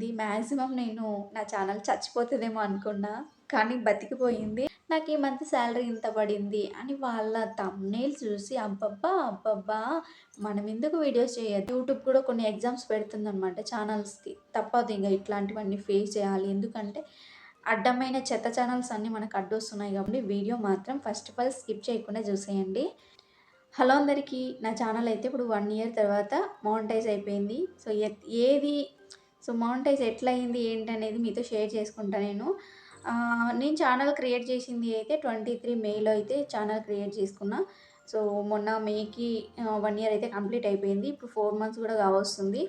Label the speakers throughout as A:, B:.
A: పడింది మ్యాక్సిమం నేను నా ఛానల్ చచ్చిపోతుందేమో అనుకున్నా కానీ బతికిపోయింది. నాకు ఈ మంత్ శాలరీ ఇంత పడింది అని వాళ్ళ తమ్నేల్ చూసి అబ్బబ్బా అబ్బబ్బా మనం ఎందుకు వీడియోస్ చేయొద్దు? యూట్యూబ్ కూడా కొన్ని ఎగ్జామ్స్ పెడుతుందన్నమాట ఛానల్స్కి తప్పదు ఇంకా ఇట్లాంటివన్నీ ఫేస్ చేయాలి. ఎందుకంటే అడ్డమైన చెత్త ఛానల్స్ అన్నీ మనకు అడ్డొస్తున్నాయి కాబట్టి వీడియో మాత్రం ఫస్ట్ ఆఫ్ ఆల్ స్కిప్ చేయకుండా చూసేయండి. హలో అందరికీ నా ఛానల్ అయితే ఇప్పుడు వన్ ఇయర్ తర్వాత మౌంటైజ్ అయిపోయింది. సో ఏది సో మౌంటైజ్ ఎట్లా అయింది ఏంటి అనేది మీతో షేర్ చేసుకుంటా నేను. నేను ఛానల్ క్రియేట్ చేసింది అయితే ట్వంటీ త్రీ మేలో అయితే ఛానల్ క్రియేట్ చేసుకున్నా. సో మొన్న మేకి వన్ ఇయర్ అయితే కంప్లీట్ అయిపోయింది. ఇప్పుడు ఫోర్ మంత్స్ కూడా కావస్తుంది.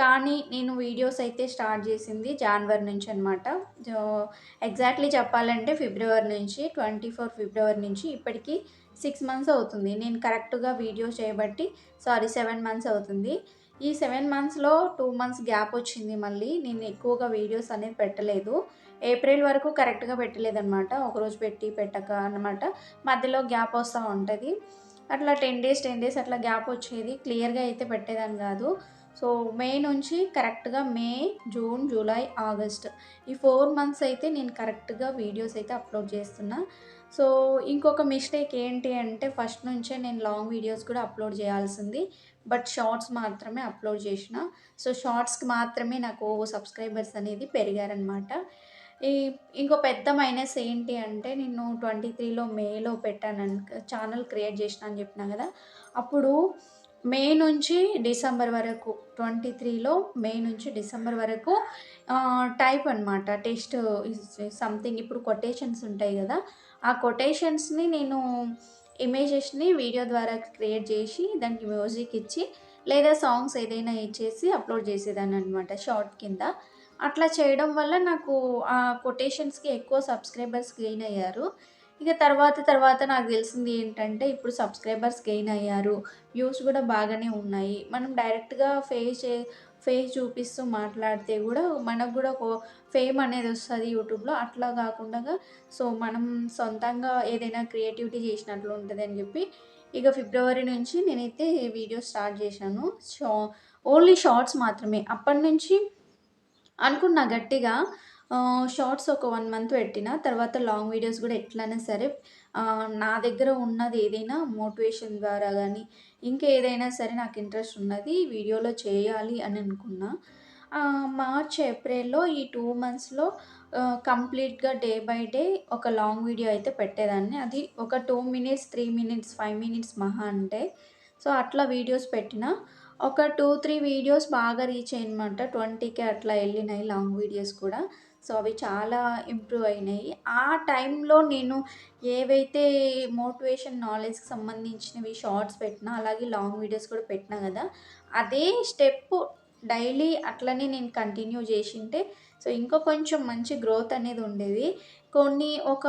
A: కానీ నేను వీడియోస్ అయితే స్టార్ట్ చేసింది జనవరి నుంచి అనమాట ఎగ్జాక్ట్లీ చెప్పాలంటే ఫిబ్రవరి నుంచి ట్వంటీ ఫోర్ ఫిబ్రవరి నుంచి ఇప్పటికీ సిక్స్ మంత్స్ అవుతుంది. నేను కరెక్ట్గా వీడియోస్ చేయబట్టి సారీ సెవెన్ మంత్స్ అవుతుంది. ఈ సెవెన్ మంత్స్లో టూ మంత్స్ గ్యాప్ వచ్చింది మళ్ళీ. నేను ఎక్కువగా వీడియోస్ అనేది పెట్టలేదు. ఏప్రిల్ వరకు కరెక్ట్గా పెట్టలేదన్నమాట. ఒకరోజు పెట్టి పెట్టక అనమాట మధ్యలో గ్యాప్ వస్తూ ఉంటుంది. అట్లా టెన్ డేస్ టెన్ డేస్ అట్లా గ్యాప్ వచ్చేది. క్లియర్గా అయితే పెట్టేదాన్ని కాదు. సో మే నుంచి కరెక్ట్గా మే జూన్ జూలై ఆగస్ట్ ఈ ఫోర్ మంత్స్ అయితే నేను కరెక్ట్గా వీడియోస్ అయితే అప్లోడ్ చేస్తున్నా. సో ఇంకొక మిస్టేక్ ఏంటి అంటే ఫస్ట్ నుంచే నేను లాంగ్ వీడియోస్ కూడా అప్లోడ్ చేయాల్సింది. బట్ షార్ట్స్ మాత్రమే అప్లోడ్ చేసిన. సో షార్ట్స్కి మాత్రమే నాకు సబ్స్క్రైబర్స్ అనేది పెరిగారనమాట ఈ ఇంకో పెద్ద మైనస్ ఏంటి అంటే నేను ట్వంటీ త్రీలో మేలో పెట్టాను ఛానల్ క్రియేట్ చేసిన అని చెప్పిన కదా అప్పుడు మే నుంచి డిసెంబర్ వరకు ట్వంటీ త్రీలో మే నుంచి డిసెంబర్ వరకు టైప్ అనమాట టెస్ట్ సంథింగ్. ఇప్పుడు కొటేషన్స్ ఉంటాయి కదా ఆ కొటేషన్స్ని నేను ఇమేజెస్ని వీడియో ద్వారా క్రియేట్ చేసి దానికి మ్యూజిక్ ఇచ్చి లేదా సాంగ్స్ ఏదైనా ఇచ్చేసి అప్లోడ్ చేసేదాన్ని అనమాట షార్ట్ కింద. అట్లా చేయడం వల్ల నాకు ఆ కొటేషన్స్కి ఎక్కువ సబ్స్క్రైబర్స్ గెయిన్ అయ్యారు. ఇక తర్వాత తర్వాత నాకు తెలిసింది ఏంటంటే ఇప్పుడు సబ్స్క్రైబర్స్ గెయిన్ అయ్యారు. వ్యూస్ కూడా బాగానే ఉన్నాయి. మనం డైరెక్ట్గా ఫేస్ ఫేస్ చూపిస్తూ మాట్లాడితే కూడా మనకు కూడా ఒక ఫేమ్ అనేది వస్తుంది యూట్యూబ్లో. అట్లా కాకుండా సో మనం సొంతంగా ఏదైనా క్రియేటివిటీ చేసినట్లు ఉంటుంది అని చెప్పి ఇక ఫిబ్రవరి నుంచి నేనైతే వీడియో స్టార్ట్ చేశాను. షా ఓన్లీ షార్ట్స్ మాత్రమే. అప్పటి నుంచి అనుకున్నా గట్టిగా షార్ట్స్ ఒక వన్ మంత్ పెట్టిన తర్వాత లాంగ్ వీడియోస్ కూడా ఎట్లయినా సరే నా దగ్గర ఉన్నది ఏదైనా మోటివేషన్ ద్వారా కానీ ఇంకా ఏదైనా సరే నాకు ఇంట్రెస్ట్ ఉన్నది వీడియోలో చేయాలి అని అనుకున్నా. మార్చ్ ఏప్రిల్లో ఈ టూ మంత్స్లో కంప్లీట్గా డే బై డే ఒక లాంగ్ వీడియో అయితే పెట్టేదాన్ని. అది ఒక two minutes three minutes five minutes మహా అంటే. సో అట్లా వీడియోస్ పెట్టిన. ఒక టూ త్రీ వీడియోస్ బాగా రీచ్ అయ్యనమాట ట్వంటీకే అట్లా వెళ్ళినాయి లాంగ్ వీడియోస్ కూడా. సో అవి చాలా ఇంప్రూవ్ అయినాయి. ఆ టైంలో నేను ఏవైతే మోటివేషన్ నాలెడ్జ్కి సంబంధించినవి షార్ట్స్ పెట్టినా అలాగే లాంగ్ వీడియోస్ కూడా పెట్టినా కదా అదే స్టెప్ డైలీ అట్లనే నేను కంటిన్యూ చేసింటే సో ఇంకా కొంచెం మంచి గ్రోత్ అనేది ఉండేది. కొన్ని ఒక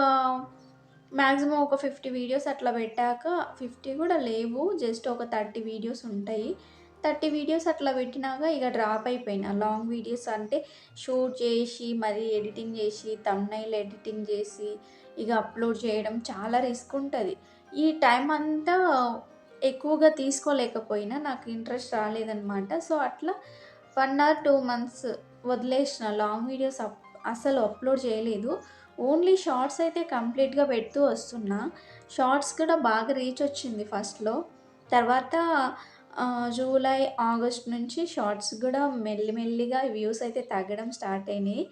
A: మ్యాక్సిమం ఒక ఫిఫ్టీ వీడియోస్ అట్లా పెట్టాక ఫిఫ్టీ కూడా లేవు జస్ట్ ఒక థర్టీ వీడియోస్ ఉంటాయి. థర్టీ వీడియోస్ అట్లా పెట్టినాక ఇక డ్రాప్ అయిపోయినా. లాంగ్ వీడియోస్ అంటే షూట్ చేసి మరి ఎడిటింగ్ చేసి తమ్నైల్ ఎడిటింగ్ చేసి ఇక అప్లోడ్ చేయడం చాలా రిస్క్ ఉంటుంది. ఈ టైం అంతా ఎక్కువగా తీసుకోలేకపోయినా నాకు ఇంట్రెస్ట్ రాలేదనమాట సో అట్లా వన్ ఆర్ టూ మంత్స్ వదిలేసిన లాంగ్ వీడియోస్ అప్ అసలు అప్లోడ్ చేయలేదు. ఓన్లీ షార్ట్స్ అయితే కంప్లీట్గా పెడుతూ వస్తున్నా. షార్ట్స్ కూడా బాగా రీచ్ వచ్చింది ఫస్ట్లో. తర్వాత జూలై ఆగస్ట్ నుంచి షార్ట్స్ కూడా మెల్లిమెల్లిగా వ్యూస్ అయితే తగ్గడం స్టార్ట్ అయినాయి.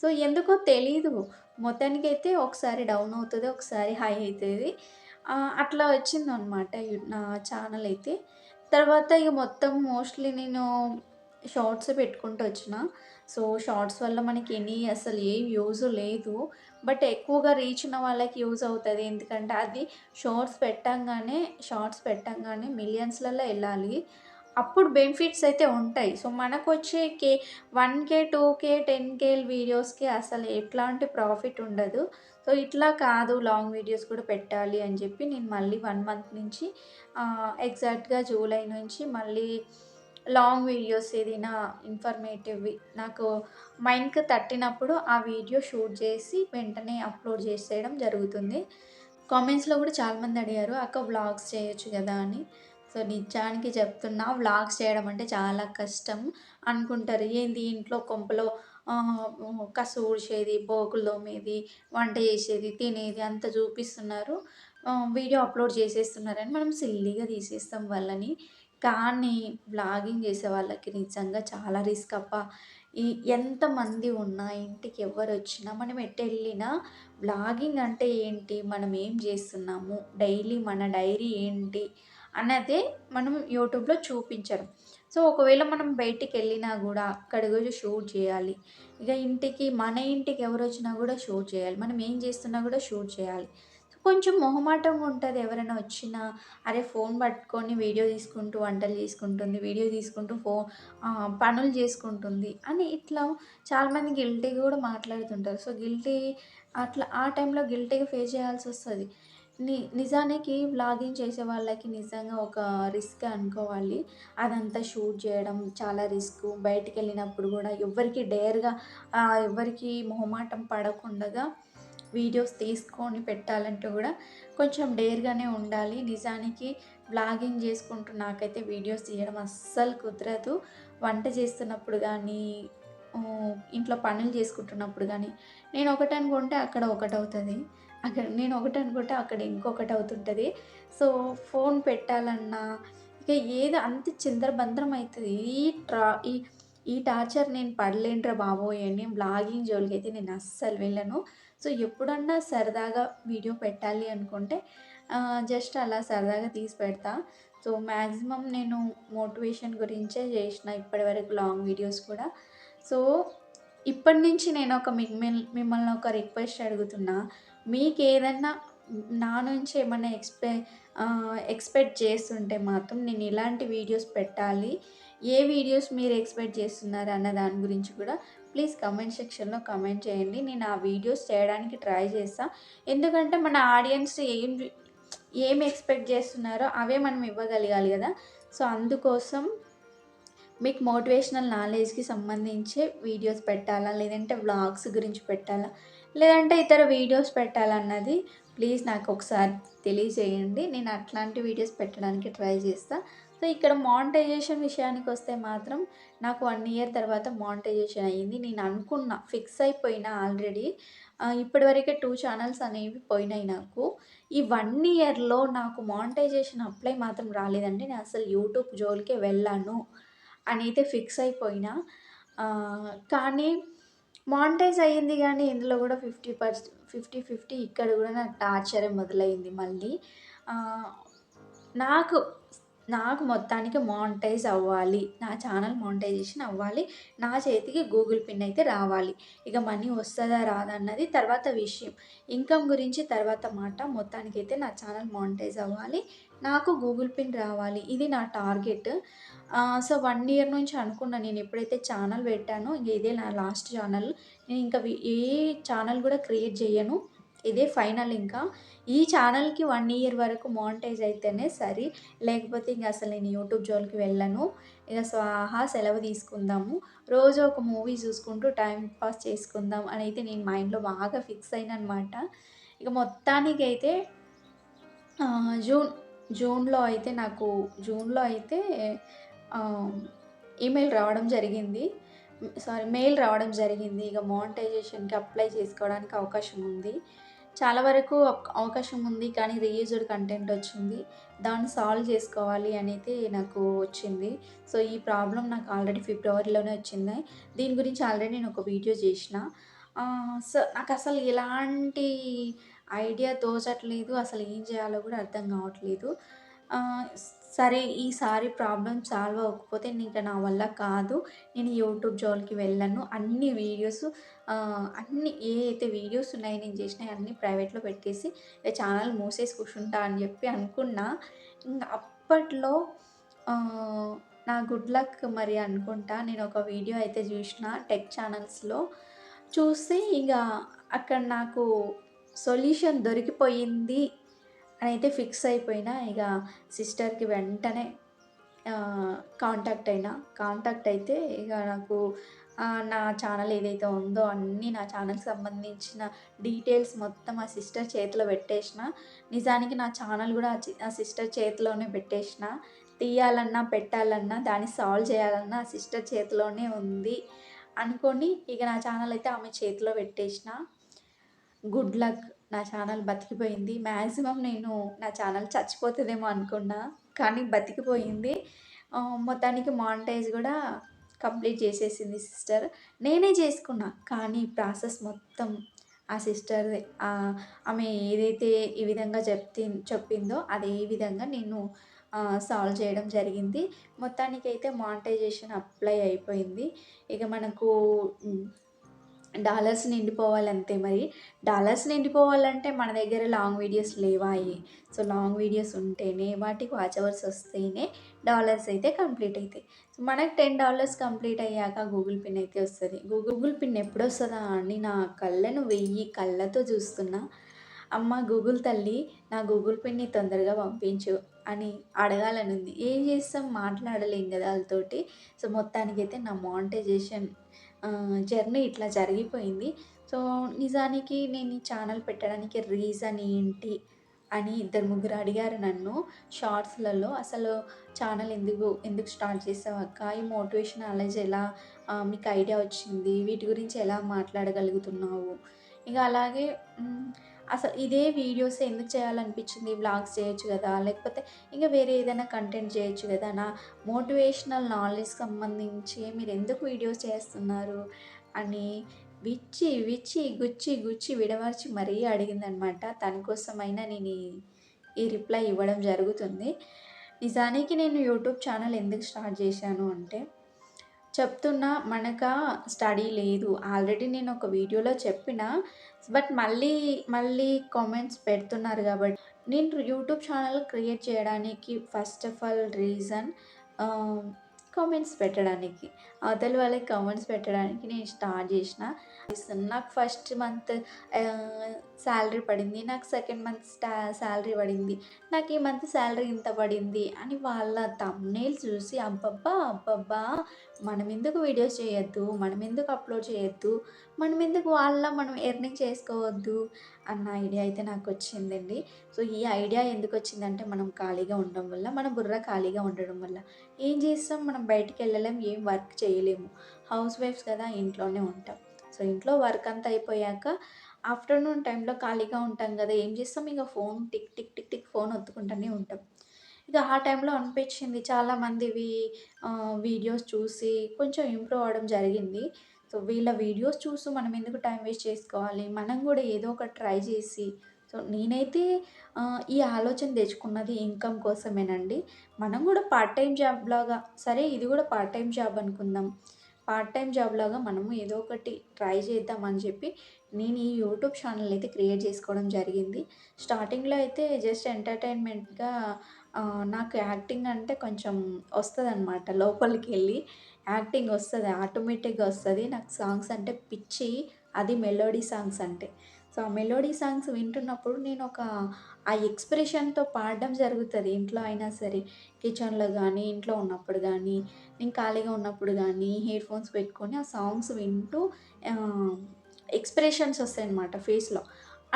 A: సో ఎందుకో తెలీదు. మొత్తానికైతే ఒకసారి డౌన్ అవుతుంది ఒకసారి హై అవుతుంది. అట్లా వచ్చిందనమాట నా ఛానల్ అయితే. తర్వాత ఇక మొత్తం మోస్ట్లీ నేను షార్ట్స్ పెట్టుకుంటూ వచ్చిన. సో షార్ట్స్ వల్ల మనకి ఎనీ అసలు ఏ యూజ్ లేదు. బట్ ఎక్కువగా రీచ్ ఉన్న వాళ్ళకి యూజ్ అవుతుంది. ఎందుకంటే అది షార్ట్స్ పెట్టంగానే షార్ట్స్ పెట్టంగానే మిలియన్స్లలో వెళ్ళాలి. అప్పుడు బెనిఫిట్స్ అయితే ఉంటాయి. సో మనకు వచ్చే K one K two K ten K వీడియోస్కి అసలు ఎట్లాంటి ప్రాఫిట్ ఉండదు. సో ఇట్లా కాదు లాంగ్ వీడియోస్ కూడా పెట్టాలి అని చెప్పి నేను మళ్ళీ వన్ మంత్ నుంచి ఎగ్జాక్ట్గా జూలై నుంచి మళ్ళీ లాంగ్ వీడియోస్ ఏదైనా ఇన్ఫర్మేటివ్వి నాకు మైండ్కి తట్టినప్పుడు ఆ వీడియో షూట్ చేసి వెంటనే అప్లోడ్ చేసేయడం జరుగుతుంది. కామెంట్స్లో కూడా చాలామంది అడిగారు అక్క వ్లాగ్స్ చేయొచ్చు కదా అని. సో నిజానికి చెప్తున్నా వ్లాగ్స్ చేయడం అంటే చాలా కష్టం అనుకుంటారు. ఏంది? ఇంట్లో కొంపలో కసు ఊడ్చేది బోకులు తోమేది వంట చేసేది తినేది అంత చూపిస్తున్నారు. వీడియో అప్లోడ్ చేసేస్తున్నారని మనం సిల్లీగా తీసేస్తాం వాళ్ళని. కానీ వ్లాగింగ్ చేసే వాళ్ళకి నిజంగా చాలా రిస్క్ అప్ప ఈ ఎంతమంది ఉన్నా ఇంటికి ఎవరు వచ్చినా మనం ఎటు వెళ్ళినా వ్లాగింగ్ అంటే ఏంటి? మనం ఏం చేస్తున్నాము? డైలీ మన డైరీ ఏంటి? అన్నదే మనం యూట్యూబ్లో చూపించడం. సో ఒకవేళ మనం బయటికి వెళ్ళినా కూడా అక్కడ కూడా షూట్ చేయాలి. ఇక ఇంటికి మన ఇంటికి ఎవరు వచ్చినా కూడా షూట్ చేయాలి. మనం ఏం చేస్తున్నా కూడా షూట్ చేయాలి. కొంచెం మొహమాటంగా ఉంటుంది ఎవరైనా వచ్చినా. అరే ఫోన్ పట్టుకొని వీడియో తీసుకుంటూ వంటలు చేసుకుంటుంది వీడియో తీసుకుంటూ ఫోన్ పనులు చేసుకుంటుంది అని ఇట్లా చాలామంది గిల్టీగా కూడా మాట్లాడుతుంటారు. సో గిల్టీ అట్లా ఆ టైంలో గిల్టీగా ఫేస్ చేయాల్సి వస్తుంది. ని నిజానికి వ్లాగింగ్ చేసే వాళ్ళకి నిజంగా ఒక రిస్క్ అనుకోవాలి. అదంతా షూట్ చేయడం చాలా రిస్క్ బయటికి వెళ్ళినప్పుడు కూడా ఎవరికి డేర్గా ఎవరికి మొహమాటం పడకుండా వీడియోస్ తీసుకొని పెట్టాలంటే కూడా కొంచెం డేర్గానే ఉండాలి. నిజానికి బ్లాగింగ్ చేసుకుంటూ నాకైతే వీడియోస్ తీయడం అస్సలు కుదరదు. వంట చేస్తున్నప్పుడు కానీ ఇంట్లో పనులు చేసుకుంటున్నప్పుడు కానీ నేను ఒకటి అనుకుంటే అక్కడ ఒకటి అవుతుంది అక్కడ నేను ఒకటి అనుకుంటే అక్కడ ఇంకొకటి అవుతుంటుంది సో ఫోన్ పెట్టాలన్నా ఇక ఏదో అంత చిందరబందరం అవుతుంది ఈ ట్రా ఈ ఈ టార్చర్ నేను పడలేనురా బాబోయ్ అని బ్లాగింగ్ జోలికి అయితే నేను అస్సలు వెళ్ళను. సో ఎప్పుడన్నా సరదాగా వీడియో పెట్టాలి అనుకుంటే జస్ట్ అలా సరదాగా తీసి పెడతా. సో మ్యాక్సిమం నేను మోటివేషన్ గురించే చేసిన ఇప్పటివరకు లాంగ్ వీడియోస్ కూడా. సో ఇప్పటి నుంచి నేను ఒక మిమ్మల్ని మిమ్మల్ని ఒక రిక్వెస్ట్ అడుగుతున్నా. మీకు ఏదన్నా నా నుంచి ఏమైనా ఎక్స్పె ఎక్స్పెక్ట్ చేస్తుంటే మాత్రం నేను ఇలాంటి వీడియోస్ పెట్టాలి. ఏ వీడియోస్ మీరు ఎక్స్పెక్ట్ చేస్తున్నారు అన్న దాని గురించి కూడా ప్లీజ్ కమెంట్ సెక్షన్లో కమెంట్ చేయండి. నేను ఆ వీడియోస్ చేయడానికి ట్రై చేస్తాను ఎందుకంటే మన ఆడియన్స్ ఏం ఏం ఎక్స్పెక్ట్ చేస్తున్నారో అవే మనం ఇవ్వగలగాలి కదా. సో అందుకోసం మీకు మోటివేషనల్ నాలెడ్జ్కి సంబంధించి వీడియోస్ పెట్టాలా? లేదంటే వ్లాగ్స్ గురించి పెట్టాలా? లేదంటే ఇతర వీడియోస్ పెట్టాలన్నది ప్లీజ్ నాకు ఒకసారి తెలియజేయండి. నేను అట్లాంటి వీడియోస్ పెట్టడానికి ట్రై చేస్తాను సో ఇక్కడ మానిటైజేషన్ విషయానికి వస్తే మాత్రం నాకు వన్ ఇయర్ తర్వాత మానిటైజేషన్ అయ్యింది. నేను అనుకున్న ఫిక్స్ అయిపోయినా ఆల్రెడీ. ఇప్పటివరకే టూ ఛానల్స్ అనేవి పోయినాయి నాకు. ఈ వన్ ఇయర్లో నాకు మానిటైజేషన్ అప్లై మాత్రం రాలేదండి. నేను అసలు యూట్యూబ్ జోలికే వెళ్ళాను అని అయితే ఫిక్స్ అయిపోయినా. కానీ మానిటైజ్ అయ్యింది కానీ ఇందులో కూడా ఫిఫ్టీ పర్సెంట్ ఫిఫ్టీ ఫిఫ్టీ ఇక్కడ కూడా నాకు టార్చరే మొదలైంది మళ్ళీ. నాకు నాకు మొత్తానికి మానిటైజ్ అవ్వాలి. నా ఛానల్ మానిటైజేషన్ అవ్వాలి. నా చేతికి గూగుల్ పిన్ అయితే రావాలి. ఇక మనీ వస్తుందా రాదా అన్నది తర్వాత విషయం. ఇన్కమ్ గురించి తర్వాత మాట. మొత్తానికైతే నా ఛానల్ మానిటైజ్ అవ్వాలి. నాకు గూగుల్ పిన్ రావాలి. ఇది నా టార్గెట్ సో వన్ ఇయర్ నుంచి అనుకున్నా నేను ఎప్పుడైతే ఛానల్ పెట్టానో ఇంక ఇదే నా లాస్ట్ ఛానల్ నేను ఇంకా ఏ ఛానల్ కూడా క్రియేట్ చేయను. ఇదే ఫైనల్ ఇంకా. ఈ ఛానల్కి వన్ ఇయర్ వరకు మానిటైజ్ అయితేనే సరి. లేకపోతే ఇంకా అసలు నేను యూట్యూబ్ జోలికి వెళ్ళను. ఇక స్వాహా సెలవు తీసుకుందాము. రోజు ఒక మూవీ చూసుకుంటూ టైం పాస్ చేసుకుందాం అని అయితే నేను మైండ్లో బాగా ఫిక్స్ అయిన అనమాట ఇక మొత్తానికి అయితే జూన్ జూన్లో అయితే నాకు జూన్లో అయితే ఈమెయిల్ రావడం జరిగింది. సారీ మెయిల్ రావడం జరిగింది. ఇక మానిటైజేషన్కి అప్లై చేసుకోవడానికి అవకాశం ఉంది. చాలా వరకు అవకాశం ఉంది కానీ రీయూజ్డ్ కంటెంట్ వచ్చింది. దాన్ని సాల్వ్ చేసుకోవాలి అనేది నాకు వచ్చింది. సో ఈ ప్రాబ్లం నాకు ఆల్రెడీ ఫిబ్రవరిలోనే వచ్చింది. దీని గురించి ఆల్రెడీ నేను ఒక వీడియో చేసిన. సో నాకు అసలు ఎలాంటి ఐడియా తోచట్లేదు. అసలు ఏం చేయాలో కూడా అర్థం కావట్లేదు. సరే ఈసారి ప్రాబ్లం సాల్వ్ అవ్వకపోతే ఇంకా నా వల్ల కాదు. నేను యూట్యూబ్ జోలికి వెళ్ళను. అన్ని వీడియోస్ అన్ని ఏ అయితే వీడియోస్ ఉన్నాయో నేను చేసినవి అన్నీ ప్రైవేట్లో పెట్టేసి ఛానల్ మూసేసి కూర్చుంటా అని చెప్పి అనుకున్నా. ఇంకా అప్పట్లో నా గుడ్ లక్ మరి అనుకుంటా. నేను ఒక వీడియో అయితే చూసిన టెక్ ఛానల్స్లో చూసి ఇక అక్కడ నాకు సొల్యూషన్ దొరికిపోయింది. అని అయితే ఫిక్స్ అయిపోయినా ఇక సిస్టర్కి వెంటనే కాంటాక్ట్ అయినా. కాంటాక్ట్ అయితే ఇక నాకు నా ఛానల్ ఏదైతే ఉందో అన్నీ నా ఛానల్కి సంబంధించిన డీటెయిల్స్ మొత్తం ఆ సిస్టర్ చేతిలో పెట్టేసిన. నిజానికి నా ఛానల్ కూడా ఆ సిస్టర్ చేతిలోనే పెట్టేసిన. తీయాలన్నా పెట్టాలన్నా దాన్ని సాల్వ్ చేయాలన్నా సిస్టర్ చేతిలోనే ఉంది అనుకొని ఇక నా ఛానల్ అయితే ఆమె చేతిలో పెట్టేసిన. గుడ్ లక్ నా ఛానల్ బతికిపోయింది. మ్యాక్సిమం నేను నా ఛానల్ చచ్చిపోతుందేమో అనుకున్నా కానీ బతికిపోయింది. మొత్తానికి మానిటైజ్ కూడా కంప్లీట్ చేసేసింది సిస్టర్. నేనే చేసుకున్నా కానీ ప్రాసెస్ మొత్తం ఆ సిస్టర్ ఆమె ఏదైతే ఈ విధంగా చెప్తి చెప్పిందో అదే విధంగా నేను సాల్వ్ చేయడం జరిగింది. మొత్తానికైతే మానిటైజేషన్ అప్లై అయిపోయింది. ఇక మనకు డాలర్స్ నిండిపోవాలి అంతే మరి. డాలర్స్ నిండిపోవాలంటే మన దగ్గర లాంగ్ వీడియోస్ లేవాయి. సో లాంగ్ వీడియోస్ ఉంటేనే వాటికి వాచ్ అవర్స్ వస్తేనే డాలర్స్ అయితే కంప్లీట్ అవుతాయి సో మనకు టెన్ డాలర్స్ కంప్లీట్ అయ్యాక గూగుల్ పిన్ అయితే వస్తుంది. గూగుల్ పిన్ ఎప్పుడు వస్తుందా అని నా కళ్ళను వెయ్యి కళ్ళతో చూస్తున్నా. అమ్మ గూగుల్ తల్లి నా గూగుల్ పిన్ని తొందరగా పంపించు అని అడగాలని ఉంది ఏం చేస్తాం? మాట్లాడలేం కదా వాళ్ళతోటి. సో మొత్తానికైతే నా మానిటైజేషన్ జర్నీ ఇట్లా జరిగిపోయింది. సో నిజానికి నేను ఈ ఛానల్ పెట్టడానికి రీజన్ ఏంటి అని ఇద్దరు ముగ్గురు అడిగారు నన్ను షార్ట్స్లలో. అసలు ఛానల్ ఎందుకు ఎందుకు స్టార్ట్ చేసావు అక్క? ఈ మోటివేషన్ నాలెడ్జ్ ఎలా మీకు ఐడియా వచ్చింది? వీటి గురించి ఎలా మాట్లాడగలుగుతున్నావు? ఇక అలాగే అసలు ఇదే వీడియోస్ ఎందుకు చేయాలనిపించింది? బ్లాగ్స్ చేయొచ్చు కదా? లేకపోతే ఇంకా వేరే ఏదైనా కంటెంట్ చేయొచ్చు కదా? నా మోటివేషనల్ నాలెడ్జ్ సంబంధించి మీరు ఎందుకు వీడియోస్ చేస్తున్నారు? అని విచ్చి విచ్చి గుచ్చి గుచ్చి విడమర్చి మరీ అడిగిందనమాట. తన కోసమైనా నేను ఈ రిప్లై ఇవ్వడం జరుగుతుంది. నిజానికి నేను యూట్యూబ్ ఛానల్ ఎందుకు స్టార్ట్ చేశాను అంటే చెప్తున్నా మనక స్టడీ లేదు. ఆల్రెడీ నేను ఒక వీడియోలో చెప్పిన బట్ మళ్ళీ మళ్ళీ కామెంట్స్ పెడుతున్నారు కాబట్టి నేను యూట్యూబ్ ఛానల్ క్రియేట్ చేయడానికి first of all reason comments పెట్టడానికి. అవతల వాళ్ళకి కామెంట్స్ పెట్టడానికి నేను స్టార్ట్ చేసిన. నాకు ఫస్ట్ మంత్ శాలరీ పడింది. నాకు సెకండ్ మంత్ స్టా శాలరీ పడింది. నాకు ఈ మంత్ శాలరీ ఇంత పడింది అని వాళ్ళ తమ్నేల్ చూసి అబ్బబ్బా అబ్బబ్బా మనం ఎందుకు వీడియోస్ చేయొద్దు? మనం ఎందుకు అప్లోడ్ చేయొద్దు? మనం ఎందుకు వాళ్ళ మనం ఎర్నింగ్ చేసుకోవద్దు? అన్న ఐడియా అయితే నాకు వచ్చిందండి. సో ఈ ఐడియా ఎందుకు వచ్చిందంటే మనం ఖాళీగా ఉండడం వల్ల మన బుర్ర ఖాళీగా ఉండడం వల్ల. ఏం చేస్తాం? మనం బయటికి వెళ్ళలేం. ఏం వర్క్ చేయలేము. హౌస్ వైఫ్స్ కదా ఇంట్లోనే ఉంటాం. సో ఇంట్లో వర్క్ అంతా అయిపోయాక ఆఫ్టర్నూన్ టైంలో ఖాళీగా ఉంటాం కదా ఏం చేస్తాం? ఇక phone tick tick tick tick phone ఒత్తుకుంటూనే ఉంటాం. ఇక ఆ టైంలో అనిపించింది చాలామందివి వీడియోస్ చూసి కొంచెం ఇంప్రూవ్ అవ్వడం జరిగింది. సో వీళ్ళ వీడియోస్ చూసి మనం ఎందుకు టైం వేస్ట్ చేసుకోవాలి? మనం కూడా ఏదో ఒకటి ట్రై చేసి సో నేనైతే ఈ ఆలోచన తెచ్చుకున్నది ఇన్కమ్ కోసమేనండి. మనం కూడా పార్ట్ టైం జాబ్ లాగా సరే ఇది కూడా పార్ట్ టైం జాబ్ అనుకుందాం. పార్ట్ టైం జాబ్ లాగా మనము ఏదో ఒకటి ట్రై చేద్దామని చెప్పి నేను ఈ యూట్యూబ్ ఛానల్ అయితే క్రియేట్ చేసుకోవడం జరిగింది. స్టార్టింగ్లో అయితే జస్ట్ ఎంటర్టైన్మెంట్గా నాకు యాక్టింగ్ అంటే కొంచెం వస్తుంది అనమాట లోపలికి వెళ్ళి. యాక్టింగ్ వస్తుంది ఆటోమేటిక్గా వస్తుంది. నాకు సాంగ్స్ అంటే పిచ్చి అది మెలోడీ సాంగ్స్ అంటే. సో ఆ మెలోడీ సాంగ్స్ వింటున్నప్పుడు నేను ఒక ఆ ఎక్స్ప్రెషన్తో పాడడం జరుగుతుంది. ఇంట్లో అయినా సరే కిచెన్లో కానీ ఇంట్లో ఉన్నప్పుడు కానీ నేను ఖాళీగా ఉన్నప్పుడు కానీ హెడ్ ఫోన్స్ పెట్టుకొని ఆ సాంగ్స్ వింటూ ఎక్స్ప్రెషన్స్ వస్తాయి అన్నమాట ఫేస్లో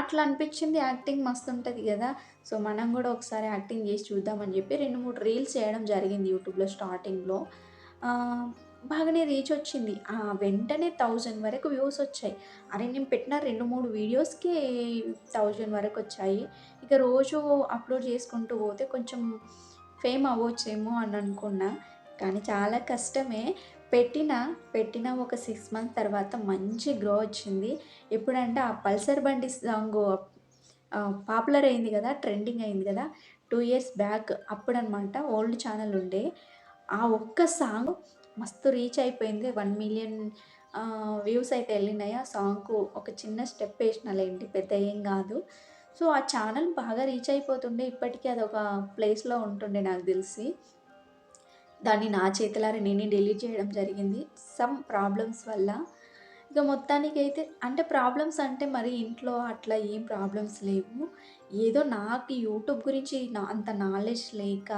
A: అట్లా అనిపించింది యాక్టింగ్ మస్తు ఉంటుంది కదా. సో మనం కూడా ఒకసారి యాక్టింగ్ చేసి చూద్దామని చెప్పి రెండు మూడు రీల్స్ చేయడం జరిగింది యూట్యూబ్లో స్టార్టింగ్లో బాగానే రీచ్ వచ్చింది. ఆ వెంటనే థౌజండ్ వరకు వ్యూస్ వచ్చాయి. అరే నేను పెట్టిన రెండు మూడు వీడియోస్కి థౌజండ్ వరకు వచ్చాయి. ఇక రోజు అప్లోడ్ చేసుకుంటూ పోతే కొంచెం ఫేమ్ అవ్వచ్చేమో అని అనుకున్నా. కానీ చాలా కష్టమే. పెట్టిన పెట్టిన ఒక సిక్స్ మంత్స్ తర్వాత మంచి గ్రో వచ్చింది. ఎప్పుడంటే ఆ పల్సర్ బండి సాంగ్ పాపులర్ అయింది కదా ట్రెండింగ్ అయింది కదా టూ ఇయర్స్ బ్యాక్ అప్పుడనమాట ఓల్డ్ ఛానల్ ఉండే. ఆ ఒక్క సాంగ్ మస్తు రీచ్ అయిపోయింది. వన్ మిలియన్ వ్యూస్ అయితే వెళ్ళినాయి. ఆ సాంగ్కు ఒక చిన్న స్టెప్ వేసినలేంటి పెద్ద ఏం కాదు. సో ఆ ఛానల్ బాగా రీచ్ అయిపోతుండే. ఇప్పటికీ అది ఒక ప్లేస్లో ఉంటుండే నాకు తెలిసి. దాన్ని నా చేతులారా నేనే డిలీట్ చేయడం జరిగింది. సమ్ ప్రాబ్లమ్స్ వల్ల. ఇక మొత్తానికి అయితే అంటే ప్రాబ్లమ్స్ అంటే మరి ఇంట్లో అట్లా ఏం ప్రాబ్లమ్స్ లేవు. ఏదో నాకు యూట్యూబ్ గురించి నా అంత నాలెడ్జ్ లేక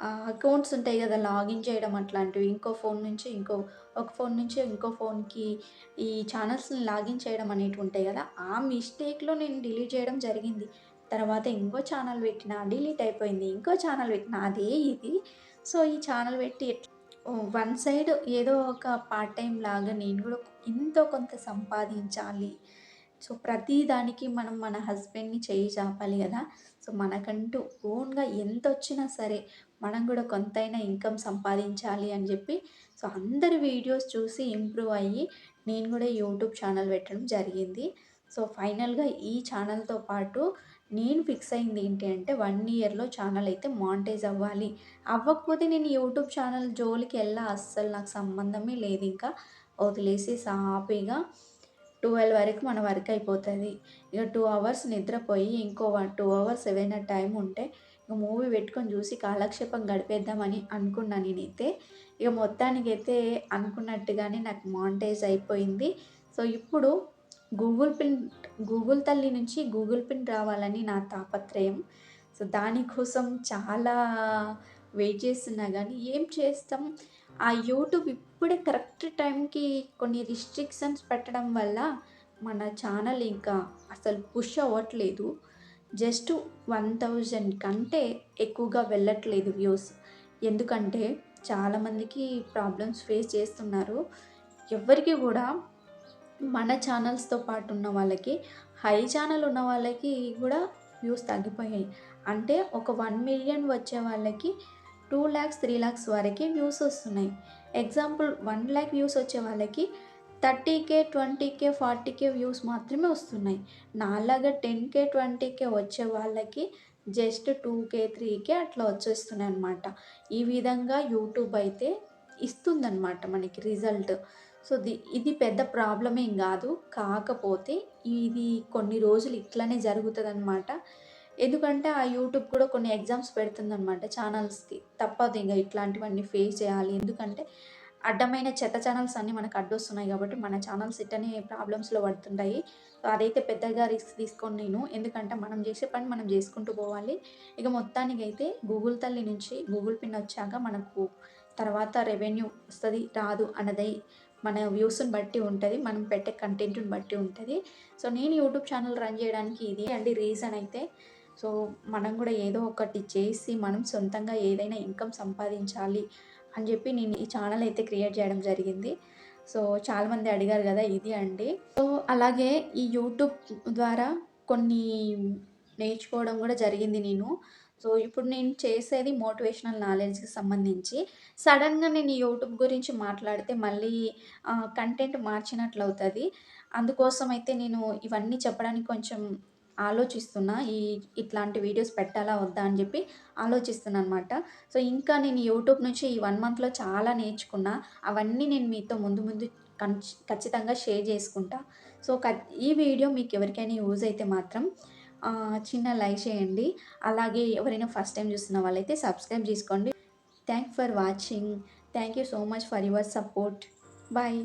A: అకౌంట్స్ ఉంటాయి కదా లాగిన్ చేయడం అట్లాంటివి. ఇంకో ఫోన్ నుంచి ఇంకో ఒక ఫోన్ నుంచి ఇంకో ఫోన్కి ఈ ఛానల్స్ని లాగిన్ చేయడం అనేటివి ఉంటాయి కదా ఆ మిస్టేక్లో నేను డిలీట్ చేయడం జరిగింది. తర్వాత ఇంకో ఛానల్ పెట్టిన డిలీట్ అయిపోయింది ఇంకో ఛానల్ పెట్టిన అదే ఇది. సో ఈ ఛానల్ పెట్టి వన్ సైడ్ ఏదో ఒక పార్ట్ టైం లాగా నేను కూడా ఎంతో కొంత సంపాదించాలి. సో ప్రతి దానికి మనం మన హస్బెండ్ని చేయి చాపాలి కదా. సో మనకంటూ ఓన్గా ఎంత వచ్చినా సరే మనం కూడా కొంతైనా ఇన్కమ్ సంపాదించాలి అని చెప్పి సో అందరి వీడియోస్ చూసి ఇంప్రూవ్ అయ్యి నేను కూడా యూట్యూబ్ ఛానల్ పెట్టడం జరిగింది. సో ఫైనల్గా ఈ ఛానల్తో పాటు నేను ఫిక్స్ అయింది ఏంటి అంటే వన్ ఇయర్లో ఛానల్ అయితే మానిటైజ్ అవ్వాలి. అవ్వకపోతే నేను యూట్యూబ్ ఛానల్ జోలికి వెళ్ళా అస్సలు నాకు సంబంధమే లేదు ఇంకా. వదిలేసి సాపీగా ట్వెల్వ్ వరకు మన వర్క్ అయిపోతుంది. ఇక టూ అవర్స్ నిద్రపోయి ఇంకో వన్ టూ అవర్స్ ఏవైనా టైం ఉంటే ఇక మూవీ పెట్టుకొని చూసి కాలక్షేపం గడిపేద్దామని అనుకున్నా నేనైతే. ఇక మొత్తానికి అయితే అనుకున్నట్టుగానే నాకు మానిటైజ్ అయిపోయింది. సో ఇప్పుడు గూగుల్ పిన్ గూగుల్ తల్లి నుంచి గూగుల్ పిన్ రావాలని నా తాపత్రయం. సో దానికోసం చాలా వెయిట్ చేస్తున్నా కానీ ఏం చేస్తాం? ఆ యూట్యూబ్ ఇప్పుడే కరెక్ట్ టైంకి కొన్ని రిస్ట్రిక్షన్స్ పెట్టడం వల్ల మన ఛానల్ ఇంకా అసలు పుష్ అవ్వట్లేదు. జస్ట్ వన్ థౌజండ్ కంటే ఎక్కువగా వెళ్ళట్లేదు వ్యూస్. ఎందుకంటే చాలామందికి ప్రాబ్లమ్స్ ఫేస్ చేస్తున్నారు. ఎవరికి కూడా మన ఛానల్స్తో పాటు ఉన్న వాళ్ళకి హై ఛానల్ ఉన్న వాళ్ళకి కూడా వ్యూస్ తగ్గిపోయాయి. అంటే ఒక వన్ మిలియన్ వచ్చే వాళ్ళకి టూ ల్యాక్స్ త్రీ ల్యాక్స్ వరకు వ్యూస్ వస్తున్నాయి. ఎగ్జాంపుల్ వన్ ల్యాక్ వ్యూస్ వచ్చే వాళ్ళకి thirty K twenty K forty K views మాత్రమే వస్తున్నాయి. నాలాగా టెన్ కే ట్వంటీ కే వచ్చే వాళ్ళకి just two K three K అట్లా వచ్చేస్తున్నాయి అనమాట ఈ విధంగా యూట్యూబ్ అయితే ఇస్తుందన్నమాట మనకి రిజల్ట్. సో ది ఇది పెద్ద ప్రాబ్లం ఏం కాదు. కాకపోతే ఇది కొన్ని రోజులు ఇట్లానే జరుగుతుంది అనమాట ఎందుకంటే ఆ యూట్యూబ్ కూడా కొన్ని ఎగ్జామ్స్ పెడుతుందన్నమాట ఛానల్స్కి. తప్పదు ఇంకా ఇట్లాంటివన్నీ ఫేస్ చేయాలి. ఎందుకంటే అడ్డమైన చెత్త ఛానల్స్ అన్నీ మనకు అడ్డొస్తున్నాయి కాబట్టి మన ఛానల్స్ ఇట్టనే ప్రాబ్లమ్స్లో పడుతుంటాయి. సో అదైతే పెద్దగా రిస్క్ తీసుకొని నేను. ఎందుకంటే మనం చేసే పని మనం చేసుకుంటూ పోవాలి. ఇక మొత్తానికి అయితే గూగుల్ తల్లి నుంచి గూగుల్ పిన్ వచ్చాక మనకు తర్వాత రెవెన్యూ వస్తుంది రాదు అన్నది మన వ్యూస్ని బట్టి ఉంటుంది. మనం పెట్టే కంటెంట్ని బట్టి ఉంటుంది. సో నేను యూట్యూబ్ ఛానల్ రన్ చేయడానికి ఇది అండి రీజన్ అయితే సో మనం కూడా ఏదో ఒకటి చేసి మనం సొంతంగా ఏదైనా ఇన్కమ్ సంపాదించాలి అని చెప్పి నేను ఈ ఛానల్ అయితే క్రియేట్ చేయడం జరిగింది. సో చాలామంది అడిగారు కదా ఇది అండి. సో అలాగే ఈ యూట్యూబ్ ద్వారా కొన్ని నేర్చుకోవడం కూడా జరిగింది నేను. సో ఇప్పుడు నేను చేసేది మోటివేషనల్ నాలెడ్జ్కి సంబంధించి. సడన్గా నేను యూట్యూబ్ గురించి మాట్లాడితే మళ్ళీ కంటెంట్ మార్చినట్లు అవుతుంది అందుకోసం అయితే నేను ఇవన్నీ చెప్పడానికి కొంచెం ఆలోచిస్తున్నా ఈ ఇట్లాంటి వీడియోస్ పెట్టాలా వద్దా అని చెప్పి ఆలోచిస్తున్నా అనమాట సో ఇంకా నేను యూట్యూబ్ నుంచి ఈ వన్ మంత్లో చాలా నేర్చుకున్నా. అవన్నీ నేను మీతో ముందు ముందు ఖచ్చితంగా షేర్ చేసుకుంటా. సో ఈ వీడియో మీకు ఎవరికైనా యూజ్ అయితే మాత్రం చిన్న లైక్ చేయండి. అలాగే ఎవరైనా ఫస్ట్ టైం చూస్తున్న వాళ్ళైతే సబ్స్క్రైబ్ చేసుకోండి. Thank for watching. Thank you so much for your support. Bye.